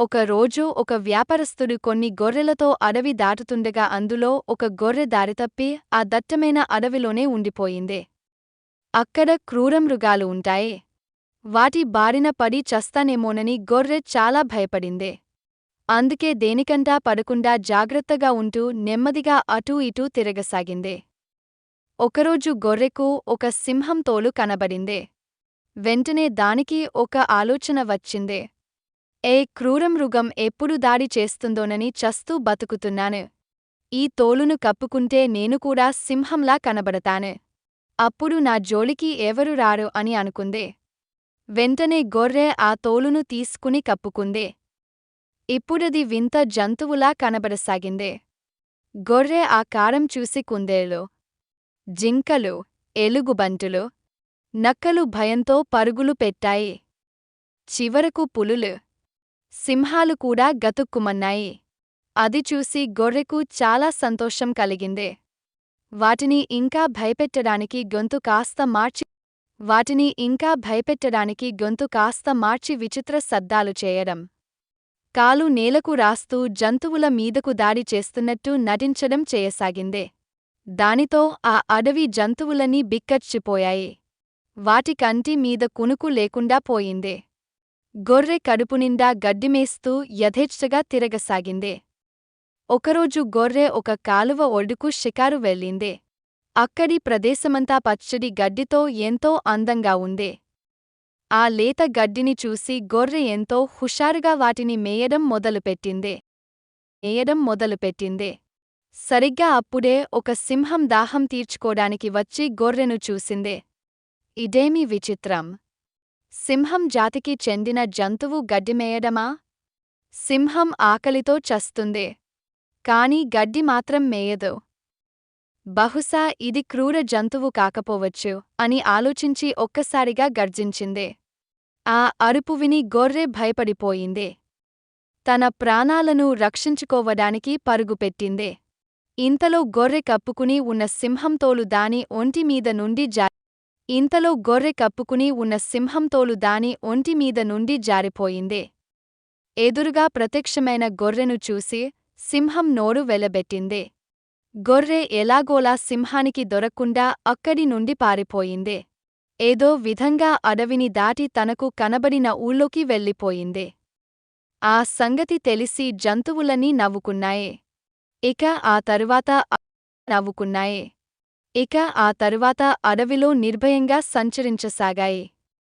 ఒకరోజు ఒక వ్యాపారస్తుడు కొన్ని గొర్రెలతో అడవి దాటుతుండగా అందులో ఒక గొర్రె దారితప్పి ఆ దట్టమైన అడవిలోనే ఉండిపోయిందే. అక్కడ క్రూరమృగాలు ఉంటాయి. వాటి బారిన పడి చస్తానేమోనని గొర్రె చాలా భయపడిందే. అందుకే దేనికంటా పడకుండా జాగ్రత్తగా ఉంటూ నెమ్మదిగా అటూ ఇటూ తిరగసాగిందే. ఒకరోజు గొర్రెకు ఒక సింహం తోలు కనబడిందే. వెంటనే దానికి ఒక ఆలోచన వచ్చిందే. ఏ క్రూరమృగం ఎప్పుడు దాడి చేస్తుందోనని చస్తూ బతుకుతున్నాను. ఈ తోలును కప్పుకుంటే నేను కూడా సింహంలా కనబడతాను. అప్పుడు నా జోలికి ఎవరు రారు అని అనుకుందే. వెంటనే గొర్రె ఆ తోలును తీసుకుని కప్పుకుందే. ఇప్పుడది వింత జంతువులా కనబడసాగిందే. గొర్రె ఆ కారం చూసి కుందేలు జింకలు ఎలుగుబంటులు నక్కలు భయంతో పరుగులు పెట్టాయి. చివరకు పులులు సింహాలు కూడా గతుక్కుమన్నాయి. అది చూసి గొర్రెకు చాలా సంతోషం కలిగిందే. వాటిని ఇంకా భయపెట్టడానికి గొంతు కాస్త మార్చి వాటిని ఇంకా భయపెట్టడానికి గొంతు కాస్త మార్చి విచిత్ర శబ్దాలు చేయడం. కాలు నేలకు రాస్తూ జంతువుల మీదకు దాడి చేస్తున్నట్టు నటించడం చేయసాగిందే. దానితో ఆ అడవి జంతువులన్నీ బిక్కచ్చిపోయాయి. వాటి కంటి మీద కునుకు లేకుండా పోయిందే. గొర్రె కడుపునిండా గడ్డిమేస్తూ యథేచ్ఛగా తిరగసాగిందే. ఒకరోజు గొర్రె ఒక కాలువ ఒడ్డుకు షికారు వెళ్ళిందే. అక్కడి ప్రదేశమంతా పచ్చడి గడ్డితో ఎంతో అందంగా ఉందే. ఆ లేత గడ్డిని చూసి గొర్రె ఎంతో హుషారుగా వాటిని మేయడం మొదలుపెట్టిందే. మేయడం మొదలుపెట్టిందే. సరిగ్గా అప్పుడే ఒక సింహం దాహం తీర్చుకోడానికి వచ్చి గొర్రెను చూసిందే. ఇదేమీ విచిత్రం. సింహం జాతికి చెందిన జంతువు గడ్డిమేయడమా? సింహం ఆకలితో చస్తుందే. కాని గడ్డి మాత్రం మేయదు. బహుశా ఇది క్రూర జంతువు కాకపోవచ్చు అని ఆలోచించి ఒక్కసారిగా గర్జించింది. ఆ అరుపు విని గొర్రె భయపడిపోయిందే. తన ప్రాణాలను రక్షించుకోవడానికి పరుగుపెట్టింది. ఇంతలో గొర్రె కప్పుకుని ఉన్న సింహంతోలు దాని ఒంటిమీద నుండి జా ఇంతలో గొర్రె కప్పుకుని ఉన్న సింహంతోలు దాని ఒంటిమీద నుండి జారిపోయిందే. ఎదురుగా ప్రత్యక్షమైన గొర్రెను చూసి సింహం నోరు వెలబెట్టిందే. గొర్రె ఎలాగోలా సింహానికి దొరక్కుండా అక్కడి నుండి పారిపోయిందే. ఏదో విధంగా అడవిని దాటి తనకు కనబడిన ఊళ్ళోకి వెళ్ళిపోయిందే. ఆ సంగతి తెలిసి జంతువులన్నీ నవ్వుకున్నాయే. ఇక ఆ తరువాత నవ్వుకున్నాయే. ఇక ఆ తరువాత అడవిలో నిర్భయంగా సంచరించసాగాయి.